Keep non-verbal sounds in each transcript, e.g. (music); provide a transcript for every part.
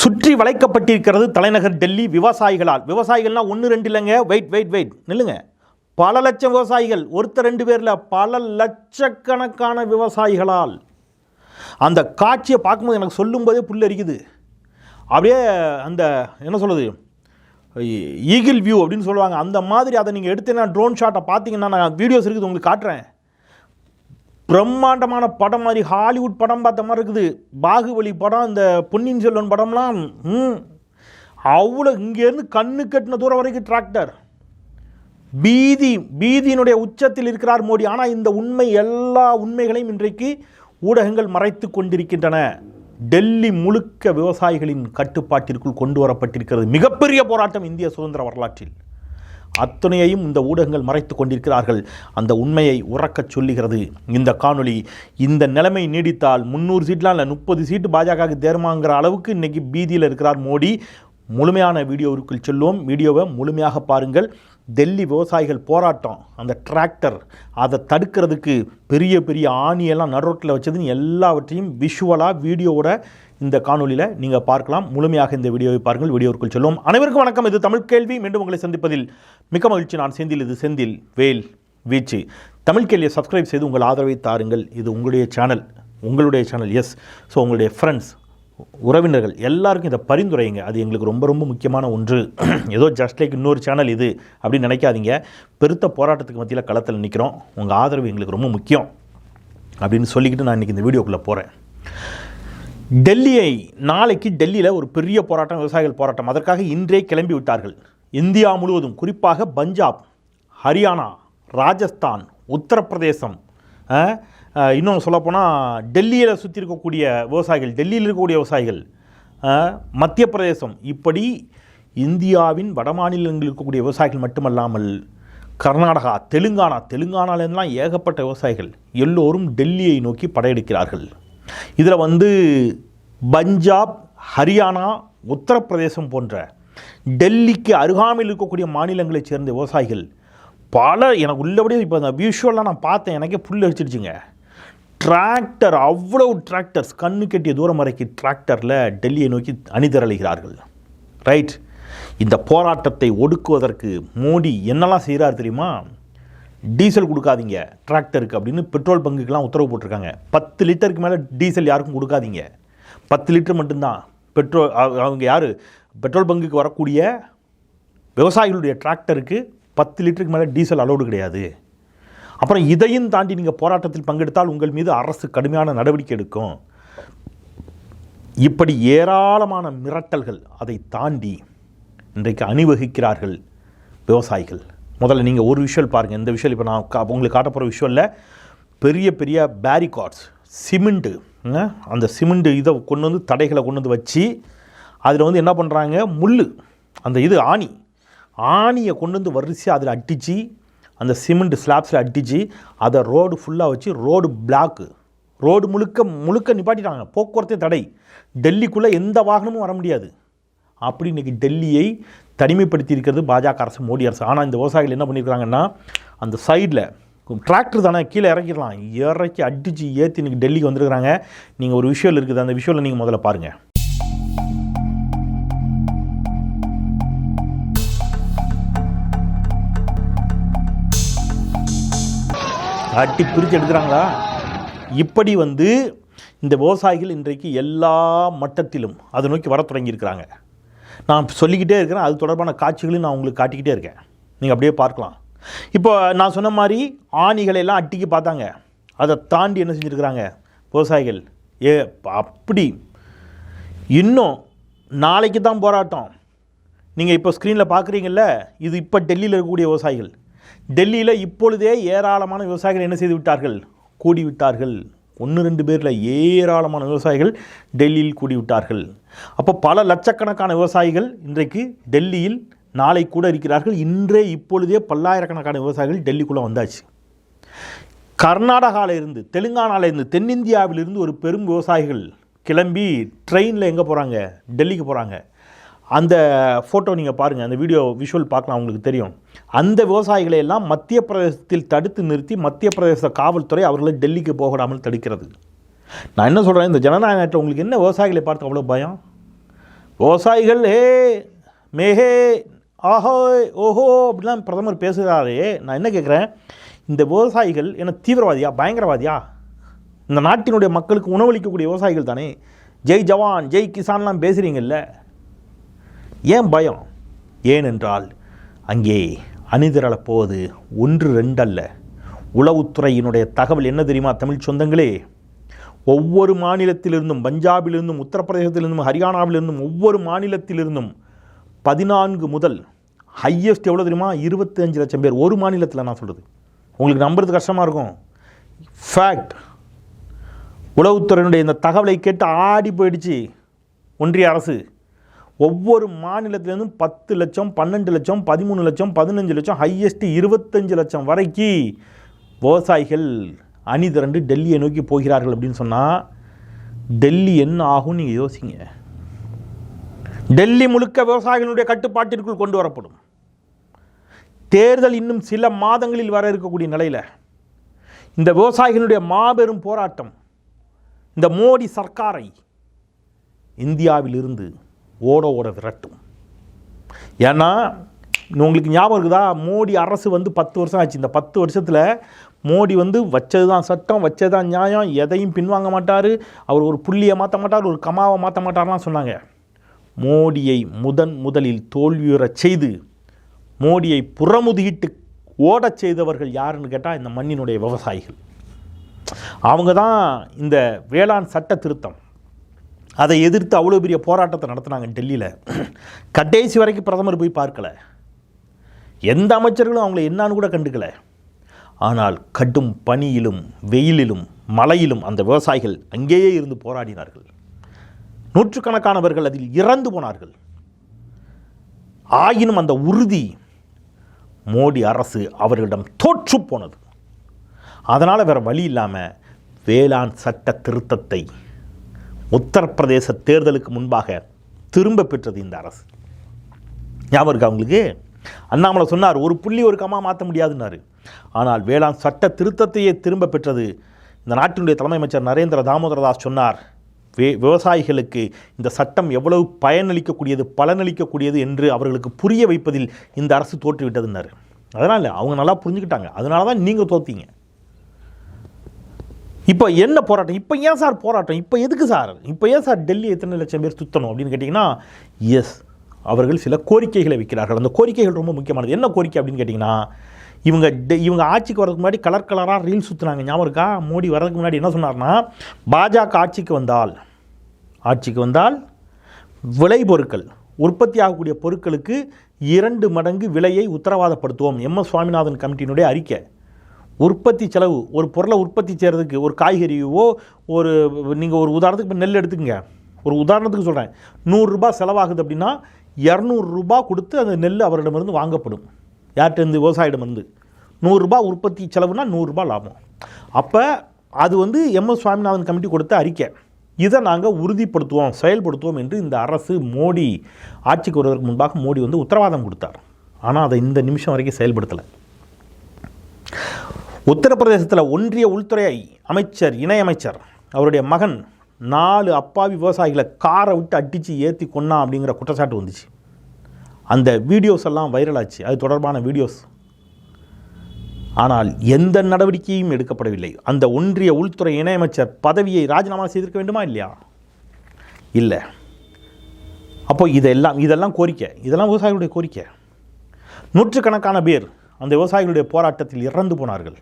சுற்றி வளைக்கப்பட்டிருக்கிறது தலைநகர் டெல்லி விவசாயிகளால். விவசாயிகள்னா ஒன்று ரெண்டு இல்லைங்க. வெயிட் வெயிட் வெயிட் நில்லுங்க. பல லட்சம் விவசாயிகள் ஒருத்தர் ரெண்டு பேரில் பல லட்சக்கணக்கான விவசாயிகளால். அந்த காட்சியை பார்க்கும்போது எனக்கு சொல்லும்போதே புல்லரிக்குது அப்படியே அந்த என்ன சொல்கிறது ஈகிள் வியூ அப்படின்னு சொல்லுவாங்க. அந்த மாதிரி அதை நீங்கள் எடுத்தீங்கன்னா ட்ரோன் ஷாட்டை பார்த்தீங்கன்னா நான் வீடியோஸ் இருக்குது உங்களுக்கு காட்டுறேன். பிரம்மாண்டமான படம் மாதிரி ஹாலிவுட் படம் பார்த்த மாதிரி இருக்குது. பாகுபலி படம் இந்த பொன்னியின் செல்வன் படம்லாம் ம். அவ்வளோ இங்கேருந்து கண்ணு கட்டின தூரம் வரைக்கும் டிராக்டர். பீதி பீதியினுடைய உச்சத்தில் இருக்கிறார் மோடி. ஆனால் இந்த உண்மை எல்லா உண்மைகளையும் இன்றைக்கு ஊடகங்கள் மறைத்து கொண்டிருக்கின்றன. டெல்லி முழுக்க விவசாயிகளின் கட்டுப்பாட்டிற்குள் கொண்டு வரப்பட்டிருக்கிறது. மிகப்பெரிய போராட்டம் இந்திய சுதந்திர வரலாற்றில். அத்தனையையும் இந்த ஊடகங்கள் மறைத்து கொண்டிருக்கிறார்கள். அந்த உண்மையை உறக்கச் சொல்லுகிறது. இந்த காணொளி இந்த நிலைமை நீடித்தால் முந்நூறு சீட்லாம் இல்லை முப்பது சீட்டு பாஜகவுக்கு தேர்மாங்கிற அளவுக்கு இன்றைக்கி பீதியில் இருக்கிறார் மோடி. முழுமையான வீடியோவிற்குள் செல்வோம். வீடியோவை முழுமையாக பாருங்கள். டெல்லி விவசாயிகள் போராட்டம் அந்த டிராக்டர் அதை தடுக்கிறதுக்கு பெரிய பெரிய ஆணியெல்லாம் நடுரோட்டில் வச்சதுன்னு எல்லாவற்றையும் விஷுவலாக வீடியோவோட இந்த காணொலியில் நீங்கள் பார்க்கலாம். முழுமையாக இந்த வீடியோவை பாருங்கள். வீடியோவிற்குள் சொல்லும் அனைவருக்கும் வணக்கம். இது தமிழ் கேள்வி. மீண்டும் உங்களை சந்திப்பதில் மிக்க மகிழ்ச்சி. நான் செந்தில். இது செந்தில் வேல் வீச்சு. தமிழ் கேள்வியை சப்ஸ்கிரைப் செய்து உங்கள் ஆதரவை தாருங்கள். இது உங்களுடைய சேனல் உங்களுடைய சேனல் எஸ் ஸோ உங்களுடைய ஃப்ரெண்ட்ஸ் உறவினர்கள் எல்லாருக்கும் இதை பரிந்துரைங்க அது எங்களுக்கு ரொம்ப ரொம்ப முக்கியமான ஒன்று. (clears throat) ஏதோ ஜஸ்ட் லைக் இன்னொரு சேனல் இது அப்படின்னு நினைக்காதீங்க. பெருத்த போராட்டத்துக்கு மத்தியில் களத்தில் நிற்கிறோம் உங்கள் ஆதரவு எங்களுக்கு ரொம்ப முக்கியம் அப்படின்னு சொல்லிக்கிட்டு நான் இன்றைக்கி இந்த வீடியோக்குள்ளே போகிறேன் டெல்லியை நாளைக்கு டெல்லியில் ஒரு பெரிய போராட்டம் விவசாயிகள் போராட்டம். அதற்காக இன்றே கிளம்பி விட்டார்கள். இந்தியா முழுவதும் குறிப்பாக பஞ்சாப் ஹரியானா ராஜஸ்தான் உத்தரப்பிரதேசம் இன்னொன்று சொல்லப்போனால் டெல்லியில் சுற்றி இருக்கக்கூடிய விவசாயிகள் டெல்லியில் இருக்கக்கூடிய விவசாயிகள் மத்திய பிரதேசம் இப்படி இந்தியாவின் வடமாநிலங்களில் இருக்கக்கூடிய விவசாயிகள் மட்டுமல்லாமல் கர்நாடகா தெலுங்கானா தெலுங்கானாலேருந்துலாம் ஏகப்பட்ட விவசாயிகள் எல்லோரும் டெல்லியை நோக்கி படையெடுக்கிறார்கள். இதில் வந்து பஞ்சாப் ஹரியானா உத்தரப்பிரதேசம் போன்ற டெல்லிக்கு அருகாமையில் இருக்கக்கூடிய மாநிலங்களைச் சேர்ந்த விவசாயிகள் பல எனக்கு உள்ளபடியே இப்போ அந்த விஷுவலாக நான் பார்த்தேன் எனக்கே புல் அடிச்சிடுச்சுங்க டிராக்டர் அவ்வளவு டிராக்டர்ஸ் கண்ணு கெட்டிய தூரம் வரைக்கும் டிராக்டரில் டெல்லியை நோக்கி அணிதிரளுகிறார்கள். ரைட் இந்த போராட்டத்தை ஒடுக்குவதற்கு மோடி என்னெல்லாம் செய்கிறார் தெரியுமா? டீசல் கொடுக்காதீங்க டிராக்டருக்கு அப்படின்னு பெட்ரோல் பங்குக்கெலாம் உத்தரவு போட்டிருக்காங்க. பத்து லிட்டருக்கு மேலே டீசல் யாருக்கும் கொடுக்காதீங்க. பத்து லிட்டர் மட்டும்தான். பெட்ரோல் அவங்க யார்? பெட்ரோல் பங்குக்கு வரக்கூடிய விவசாயிகளுடைய டிராக்டருக்கு பத்து லிட்டருக்கு மேலே டீசல் அலோடு கிடையாது. அப்புறம் இதையும் தாண்டி நீங்கள் போராட்டத்தில் பங்கெடுத்தால் உங்கள் மீது அரசு கடுமையான நடவடிக்கை எடுக்கும். இப்படி ஏராளமான மிரட்டல்கள் அதை தாண்டி இன்றைக்கு அணிவகுக்கிறார்கள் விவசாயிகள். முதல்ல நீங்கள் ஒரு விஷுவல் பாருங்கள் இந்த விஷுவல் இப்போ நான் கா- உங்களுக்கு காட்ட போகிற விஷுவலில் பெரிய பெரிய பேரிகார்ட்ஸ் சிமெண்ட்டு அந்த சிமெண்ட்டு இதை கொண்டு வந்து தடைகளை கொண்டு வந்து வச்சு அதில் வந்து என்ன பண்ணுறாங்க முள் அந்த இது ஆணி. ஆணியை கொண்டு வந்து வரிசையாக அதில் அட்டிச்சு அந்த சிமெண்ட் ஸ்லாப்ஸில் அடித்து அதை ரோடு ஃபுல்லாக வச்சு ரோடு பிளாக்கு ரோடு முழுக்க முழுக்க நிப்பாட்டிட்டாங்க. போக்குவரத்தே தடை. டெல்லிக்குள்ளே எந்த வாகனமும் வர முடியாது. அப்படி இன்றைக்கி டெல்லியை தனிமைப்படுத்தி இருக்கிறது பாஜக அரசு மோடி அரசு. ஆனால் இந்த விவசாயிகள் என்ன பண்ணியிருக்காங்கன்னா அந்த சைடில் டிராக்டர் தானே கீழே இறக்கிடலாம். இறக்கி அடித்து ஏற்றி இன்றைக்கி டெல்லிக்கு வந்திருக்கிறாங்க. நீங்கள் ஒரு விஷுவல் இருக்குது. அந்த விஷுவலை நீங்கள் முதல்ல பாருங்கள் அட்டி பிரித்து எடுக்கிறாங்களா? இப்படி வந்து இந்த விவசாயிகள் இன்றைக்கு எல்லா மட்டத்திலும் அதை நோக்கி வர தொடங்கியிருக்கிறாங்க. நான் சொல்லிக்கிட்டே இருக்கிறேன் அது தொடர்பான காட்சிகளையும் நான் உங்களுக்கு காட்டிக்கிட்டே இருக்கேன். நீங்கள் அப்படியே பார்க்கலாம். இப்போ நான் சொன்ன மாதிரி ஆணிகளை எல்லாம் அட்டிக்கு பார்த்தாங்க. அதை தாண்டி என்ன செஞ்சுருக்கிறாங்க? விவசாயிகள். ஏ அப்படி. இன்னும் நாளைக்கு தான் போராட்டம். நீங்கள் இப்போ ஸ்க்ரீனில் பார்க்குறீங்கள்ல இது இப்போ டெல்லியில் இருக்கக்கூடிய விவசாயிகள். டெல்லியில் இப்பொழுதே ஏராளமான விவசாயிகள் என்ன செய்து விட்டார்கள்? கூடிவிட்டார்கள். ஒன்று ரெண்டு பேரில் ஏராளமான விவசாயிகள் டெல்லியில் கூடிவிட்டார்கள். அப்போ பல லட்சக்கணக்கான விவசாயிகள் இன்றைக்கு டெல்லியில் நாளை கூட இருக்கிறார்கள். இன்றே இப்பொழுதே பல்லாயிரக்கணக்கான விவசாயிகள் டெல்லிக்குள்ளே வந்தாச்சு. கர்நாடகாவிலிருந்து இருந்து தென்னிந்தியாவிலிருந்து ஒரு பெரும் விவசாயிகள் கிளம்பி ட்ரெயினில் எங்கே போகிறாங்க டெல்லிக்கு போகிறாங்க அந்த ஃபோட்டோ நீங்கள் பாருங்கள் அந்த வீடியோ விஷுவல் பார்க்கலாம் உங்களுக்கு தெரியும். அந்த விவசாயிகளை எல்லாம் மத்திய பிரதேசத்தில் தடுத்து நிறுத்தி மத்திய பிரதேச காவல்துறை அவர்களை டெல்லிக்கு போகாமல் தடுக்கிறது. நான் என்ன சொல்கிறேன் இந்த ஜனநாயக நாட்டில் உங்களுக்கு என்ன விவசாயிகளை பார்த்து அவ்வளோ பயம்? விவசாயிகள் ஹே மேஹே ஆஹோ ஓஹோ அப்படிலாம் பிரதமர் பேசுகிறாரே நான் என்ன கேட்குறேன் இந்த விவசாயிகள் என்ன தீவிரவாதியா பயங்கரவாதியா? இந்த நாட்டினுடைய மக்களுக்கு உணவளிக்கக்கூடிய விவசாயிகள் தானே? ஜெய் ஜவான் ஜெய் கிசான்லாம் பேசுகிறீங்கல்ல ஏன் பயம்? ஏனென்றால் அங்கே அணிதிரளப்போவது ஒன்று ரெண்டல்ல. உளவுத்துறையினுடைய தகவல் என்ன தெரியுமா தமிழ் சொந்தங்களே? ஒவ்வொரு மாநிலத்திலிருந்தும் பஞ்சாபிலிருந்தும் உத்தரப்பிரதேசத்திலிருந்தும் ஹரியானாவிலிருந்தும் ஒவ்வொரு மாநிலத்திலிருந்தும் பதினான்கு முதல் ஹையஸ்ட் எவ்வளோ தெரியுமா? இருபத்தஞ்சு லட்சம் பேர். ஒரு மாநிலத்தில் நான் சொல்கிறது உங்களுக்கு நம்புறது கஷ்டமாக இருக்கும். ஃபேக்ட் உளவுத்துறையினுடைய இந்த தகவலை கேட்டு ஆடி போயிடுச்சு ஒன்றிய அரசு. ஒவ்வொரு மாநிலத்திலேருந்தும் பத்து லட்சம் பன்னெண்டு லட்சம் பதிமூணு லட்சம் பதினஞ்சு லட்சம் ஹையஸ்ட் இருபத்தஞ்சு லட்சம் வரைக்கு விவசாயிகள் அணி திரண்டு டெல்லியை நோக்கி போகிறார்கள் அப்படின்னு சொன்னால் டெல்லி என்ன ஆகும் நீங்கள் யோசிங்க. டெல்லி முழுக்க விவசாயிகளுடைய கட்டுப்பாட்டிற்குள் கொண்டு வரப்படும். தேர்தல் இன்னும் சில மாதங்களில் வர இருக்கக்கூடிய நிலையில் இந்த விவசாயிகளுடைய மாபெரும் போராட்டம் இந்த மோடி சர்க்காரை இந்தியாவிலிருந்து ஓட ஓட விரட்டும். ஏன்னா உங்களுக்கு ஞாபகம் இருக்குதா? மோடி அரசு வந்து பத்து வருஷம் ஆச்சு. இந்த பத்து வருஷத்தில் மோடி வந்து வச்சது தான் சட்டம் வச்சது தான் நியாயம் எதையும் பின்வாங்க மாட்டார். அவர் ஒரு புள்ளியை மாற்ற மாட்டார் ஒரு கமாவை மாற்ற மாட்டார்லாம் சொன்னாங்க. மோடியை முதன் முதலில் தோல்வியுறச் செய்து மோடியை புறமுதுகிட்டு ஓடச் செய்தவர்கள் யாருன்னு கேட்டால் இந்த மண்ணினுடைய விவசாயிகள். அவங்க தான் இந்த வேளாண் சட்ட திருத்தம். அதை எதிர்த்து அவ்வளோ பெரிய போராட்டத்தை நடத்தினாங்க டெல்லியில். கடைசி வரைக்கும் பிரதமர் போய் பார்க்கல. எந்த அமைச்சர்களும் அவங்கள என்னான்னு கூட கண்டுக்கல. ஆனால் கடும் பனியிலும் வெயிலிலும் மழையிலும் அந்த விவசாயிகள் அங்கேயே இருந்து போராடினார்கள். நூற்றுக்கணக்கானவர்கள் அதில் இறந்து போனார்கள். ஆயினும் அந்த உறுதி மோடி அரசு அவர்களிடம் தோற்று போனது. அதனால் வேறு வழி இல்லாமல் வேளாண் சட்ட திருத்தத்தை உத்தரப்பிரதேச தேர்தலுக்கு முன்பாக திரும்ப பெற்றது இந்த அரசு. ஞாபகம் இருக்கா அவங்களுக்கு அண்ணாமலை சொன்னார் ஒரு புள்ளி ஒரு கம்மா மாற்ற முடியாதுன்னாரு. ஆனால் வேளாண் சட்ட திருத்தத்தையே திரும்ப பெற்றது. இந்த நாட்டினுடைய தலைமை அமைச்சர் நரேந்திர தாமோதரதாஸ் சொன்னார் வே விவசாயிகளுக்கு இந்த சட்டம் எவ்வளவு பயனளிக்கக்கூடியது பலனளிக்கக்கூடியது என்று அவர்களுக்கு புரிய வைப்பதில் இந்த அரசு தோற்றுவிட்டதுன்னாரு. அதனால் அவங்க நல்லா புரிஞ்சுக்கிட்டாங்க. அதனால தான் நீங்கள் தோத்தீங்க இப்போ என்ன போராட்டம்? இப்போ ஏன் சார் போராட்டம்? இப்போ எதுக்கு சார்? இப்போ ஏன் சார் டெல்லி எத்தனை லட்சம் பேர் சுற்றணும் அப்படின்னு கேட்டிங்கன்னா எஸ் அவர்கள் சில கோரிக்கைகளை வைக்கிறார்கள். அந்த கோரிக்கைகள் ரொம்ப முக்கியமானது. என்ன கோரிக்கை அப்படின்னு கேட்டிங்கன்னா இவங்க டெ- இவங்க ஆட்சிக்கு வரதுக்கு முன்னாடி கலர் கலராக ரீல் சுற்றுனாங்க ஞாபகம் இருக்கா? மோடி வரதுக்கு முன்னாடி என்ன சொன்னார்னா பாஜக ஆட்சிக்கு வந்தால் ஆட்சிக்கு வந்தால் விளைபொருட்கள் உற்பத்தி ஆகக்கூடிய பொருட்களுக்கு இரண்டு மடங்கு விலையை உத்தரவாதப்படுத்துவோம். எம் எஸ் சுவாமிநாதன் கமிட்டியினுடைய அறிக்கை. உற்பத்தி செலவு ஒரு பொருளை உற்பத்தி செய்கிறதுக்கு ஒரு காய்கறியவோ ஒரு நீங்கள் ஒரு உதாரணத்துக்கு இப்போ நெல் எடுத்துக்கங்க. ஒரு உதாரணத்துக்கு சொல்கிறேன் நூறுரூபா செலவாகுது அப்படின்னா இரநூறுபா கொடுத்து அந்த நெல் அவரிடமிருந்து வாங்கப்படும். யார்கிட்டருந்து விவசாயிடமிருந்து நூறுரூபா உற்பத்தி செலவுனா நூறுரூபா லாபம். அப்போ அது வந்து எம் எஸ் சுவாமிநாதன் கமிட்டி கொடுத்த அறிக்கை. இதை நாங்கள் உறுதிப்படுத்துவோம் செயல்படுத்துவோம் என்று இந்த அரசு மோடி ஆட்சிக்கு வருவதற்கு முன்பாக மோடி வந்து உத்தரவாதம் கொடுத்தார். ஆனால் அதை இந்த நிமிஷம் வரைக்கும் செயல்படுத்தலை. உத்தரப்பிரதேசத்தில் ஒன்றிய உள்துறை அமைச்சர் இணையமைச்சர் அவருடைய மகன் நாலு அப்பாவி விவசாயிகளை காரை விட்டு அடித்து ஏற்றி கொன்னா அப்படிங்கிற குற்றச்சாட்டு வந்துச்சு. அந்த வீடியோஸ் எல்லாம் வைரல் ஆச்சு. அது தொடர்பான வீடியோஸ். ஆனால் எந்த நடவடிக்கையும் எடுக்கப்படவில்லை. அந்த ஒன்றிய உள்துறை இணையமைச்சர் பதவியை ராஜினாமா செய்திருக்க வேண்டுமா இல்லையா? இல்லை. அப்போ இதெல்லாம் இதெல்லாம் கோரிக்கை. இதெல்லாம் விவசாயிகளுடைய கோரிக்கை. நூற்றுக்கணக்கான பேர் அந்த விவசாயிகளுடைய போராட்டத்தில் இறந்து போனார்கள்.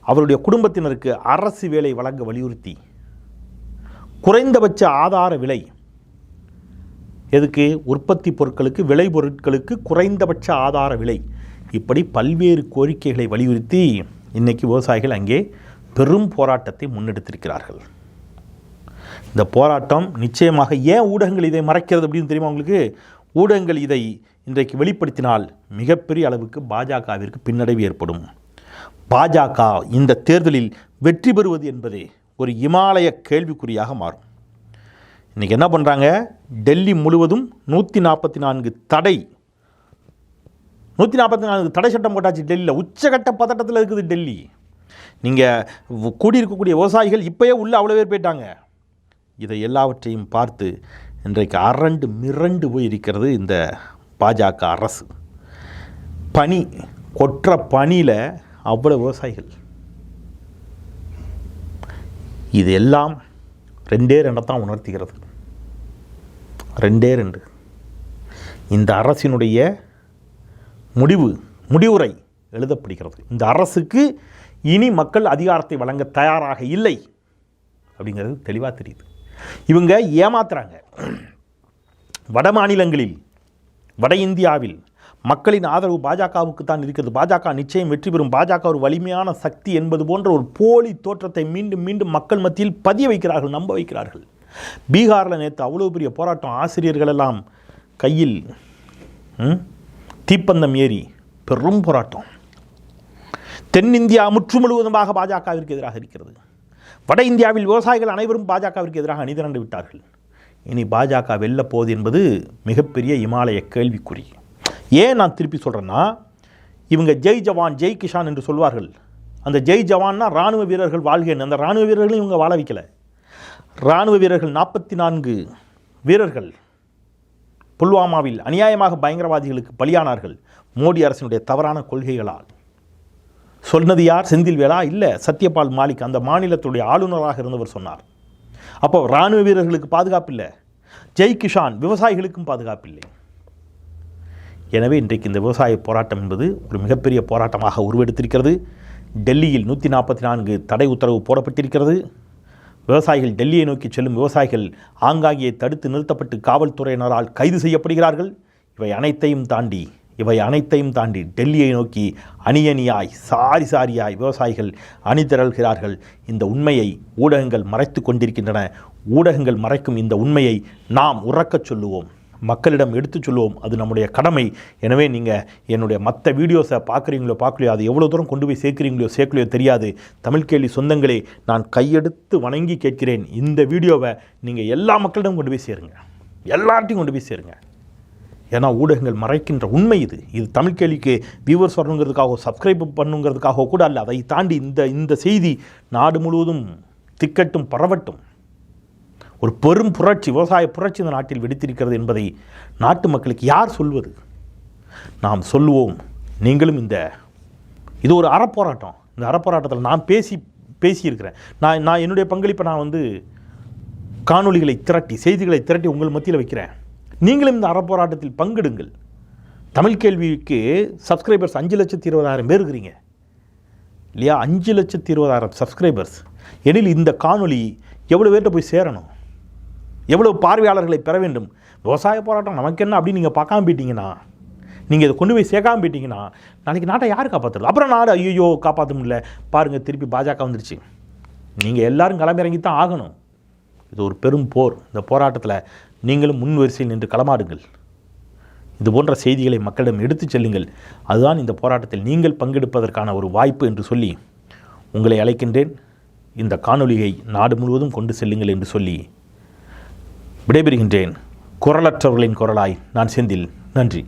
அவருடைய குடும்பத்தினருக்கு அரசு வேலை வழங்க வலியுறுத்தி. குறைந்தபட்ச ஆதார விலை. எதுக்கு? உற்பத்தி பொருட்களுக்கு விளை பொருட்களுக்கு குறைந்தபட்ச ஆதார விலை. இப்படி பல்வேறு கோரிக்கைகளை வலியுறுத்தி இன்றைக்கி விவசாயிகள் அங்கே பெரும் போராட்டத்தை முன்னெடுத்திருக்கிறார்கள். இந்த போராட்டம் நிச்சயமாக ஏன் ஊடகங்கள் இதை மறைக்கிறது அப்படின்னு தெரியுமா உங்களுக்கு? ஊடகங்கள் இதை இன்றைக்கு வெளிப்படுத்தினால் மிகப்பெரிய அளவுக்கு பாஜகவிற்கு பின்னடைவு ஏற்படும். பாஜக இந்த தேர்தலில் வெற்றி பெறுவது என்பதே ஒரு இமாலய கேள்விக்குறியாக மாறும். இன்றைக்கி என்ன பண்ணுறாங்க டெல்லி முழுவதும் நூற்றி நாற்பத்தி நான்கு தடை நூற்றி நாற்பத்தி நான்கு தடை சட்டம் போட்டாச்சு டெல்லியில். உச்சகட்ட பதட்டத்தில் இருக்குது டெல்லி. நீங்கள் கூடியிருக்கக்கூடிய விவசாயிகள் இப்போயே உள்ளே அவ்வளோ பேர் போயிட்டாங்க. இதை எல்லாவற்றையும் பார்த்து இன்றைக்கு அரண்டு மிரண்டு போயிருக்கிறது இந்த பாஜக அரசு. பனி கொற்ற பனியில் அவ்வளோ விவசாயிகள். இது எல்லாம் ரெண்டே ரெண்டை தான் உணர்த்துகிறது. ரெண்டே ரெண்டு. இந்த அரசினுடைய முடிவு முடிவுரை எழுதப்படுகிறது. இந்த அரசுக்கு இனி மக்கள் அதிகாரத்தை வழங்க தயாராக இல்லை அப்படிங்கிறது தெளிவாக தெரியுது. இவங்க ஏமாத்துறாங்க. வட மாநிலங்களில் வட இந்தியாவில் மக்களின் ஆதரவு பாஜகவுக்கு தான் இருக்கிறது. பாஜக நிச்சயம் வெற்றி பெறும். பாஜக ஒரு வலிமையான சக்தி என்பது போன்ற ஒரு போலி தோற்றத்தை மீண்டும் மீண்டும் மக்கள் மத்தியில் பதிய வைக்கிறார்கள் நம்ப வைக்கிறார்கள். பீகாரில் நேற்று அவ்வளோ பெரிய போராட்டம். ஆசிரியர்கள் எல்லாம் கையில் ம், தீப்பந்தம் ஏறி பெரும் போராட்டம். தென்னிந்தியா முற்று முழுவதுமாக பாஜகவிற்கு எதிராக இருக்கிறது. வட இந்தியாவில் விவசாயிகள் அனைவரும் பாஜகவிற்கு எதிராக அணிதிரண்டு விட்டார்கள். இனி பாஜக வெல்லப் என்பது மிகப்பெரிய இமாலய கேள்விக்குறி. ஏன் நான் திருப்பி சொல்கிறேன்னா இவங்க ஜெய் ஜவான் ஜெய் கிஷான் என்று சொல்வார்கள். அந்த ஜெய் ஜவான்னா ராணுவ வீரர்கள் வாழ்கிறேன் அந்த ராணுவ வீரர்களையும் இவங்க வாழ வைக்கலை. ராணுவ வீரர்கள் நாற்பத்தி நான்கு வீரர்கள் புல்வாமாவில் அநியாயமாக பயங்கரவாதிகளுக்கு பலியானார்கள். மோடி அரசினுடைய தவறான கொள்கைகளால். சொன்னது யார்? செந்தில் வேளா? இல்லை சத்யபால் மாலிக் அந்த மாநிலத்துடைய ஆளுநராக இருந்தவர் சொன்னார். அப்போ இராணுவ வீரர்களுக்கு பாதுகாப்பு இல்லை ஜெய் கிஷான் விவசாயிகளுக்கும் பாதுகாப்பு இல்லை எனவே இன்றைக்கு இந்த விவசாய போராட்டம் என்பது ஒரு மிகப்பெரிய போராட்டமாக உருவெடுத்திருக்கிறது. டெல்லியில் நூற்றி நாற்பத்தி நான்கு தடை உத்தரவு போடப்பட்டிருக்கிறது. விவசாயிகள் டெல்லியை நோக்கி செல்லும் விவசாயிகள் ஆங்காங்கே தடுத்து நிறுத்தப்பட்டு காவல்துறையினரால் கைது செய்யப்படுகிறார்கள். இவை அனைத்தையும் தாண்டி இவை அனைத்தையும் தாண்டி டெல்லியை நோக்கி அணியணியாய் சாரி சாரியாய் விவசாயிகள் அணிதிரள்கிறார்கள் இந்த உண்மையை ஊடகங்கள் மறைத்து கொண்டிருக்கின்றன. ஊடகங்கள் மறைக்கும் இந்த உண்மையை நாம் உறக்கச் சொல்லுவோம். மக்களிடம் எடுத்துச் சொல்லுவோம். அது நம்முடைய கடமை. எனவே நீங்கள் என்னுடைய மற்ற வீடியோஸை பார்க்குறீங்களோ பார்க்கலையோ அது எவ்வளோ தூரம் கொண்டு போய் சேர்க்குறீங்களோ சேர்க்கலையோ தெரியாது. தமிழ் கேள்வி சொந்தங்களே நான் கையெடுத்து வணங்கி கேட்கிறேன். இந்த வீடியோவை நீங்கள் எல்லா மக்களிடம் கொண்டு போய் சேருங்க. எல்லார்ட்டையும் கொண்டு போய் சேருங்க. ஏன்னா ஊடகங்கள் மறைக்கின்ற உண்மை இது. இது தமிழ் கேள்விக்கு வியூவர்ஸ் வரணுங்கிறதுக்காக சப்ஸ்கிரைப் பண்ணுங்கிறதுக்காக கூட அல்ல. அதை தாண்டி இந்த இந்த செய்தி நாடு முழுவதும் திக்கட்டும் பரவட்டும். ஒரு பெரும் புரட்சி விவசாய புரட்சி இந்த நாட்டில் வெடித்திருக்கிறது என்பதை நாட்டு மக்களுக்கு யார் சொல்வது? நாம் சொல்லுவோம் நீங்களும் இந்த இது ஒரு அறப்போராட்டம். இந்த அறப்போராட்டத்தில் நான் பேசி பேசியிருக்கிறேன். நான் நான் என்னுடைய பங்களிப்பை நான் வந்து காணொளிகளை திரட்டி செய்திகளை திரட்டி உங்கள் மத்தியில் வைக்கிறேன். நீங்களும் இந்த அறப்போராட்டத்தில் பங்கெடுங்கள். தமிழ் கேள்விக்கு சப்ஸ்கிரைபர்ஸ் அஞ்சு லட்சத்தி இருபதாயிரம் பேர் இருக்கிறீங்க. இல்லையா? அஞ்சு லட்சத்தி இருபதாயிரம் சப்ஸ்கிரைபர்ஸ் எனில் இந்த காணொளி எவ்வளோ பேர்கிட்ட போய் சேரணும்? எவ்வளோ பார்வையாளர்களை பெற வேண்டும்? விவசாய போராட்டம் நமக்கு என்ன அப்படின்னு நீங்கள் பார்க்காம போயிட்டீங்கன்னா நீங்கள் இதை கொண்டு போய் சேர்க்காம போயிட்டீங்கன்னா நாளைக்கு நாட்டை யார் காப்பாற்றல அப்புறம் நாடு ஐயோ காப்பாற்ற முடியல. பாருங்கள் திருப்பி பாஜக வந்துருச்சு. நீங்கள் எல்லாரும் களமிறங்கி தான் ஆகணும். இது ஒரு பெரும் போர். இந்த போராட்டத்தில் நீங்களும் முன் வரிசையில் நின்று களமாடுங்கள். இது போன்ற செய்திகளை மக்களிடம் எடுத்துச் செல்லுங்கள். அதுதான் இந்த போராட்டத்தில் நீங்கள் பங்கெடுப்பதற்கான ஒரு வாய்ப்பு என்று சொல்லி உங்களை அழைக்கின்றேன். இந்த காணொலியை நாடு முழுவதும் கொண்டு செல்லுங்கள் என்று சொல்லி விடைபெறுகின்றேன். குரலற்றவர்களின் குரலாய் நான் செந்தில். நன்றி.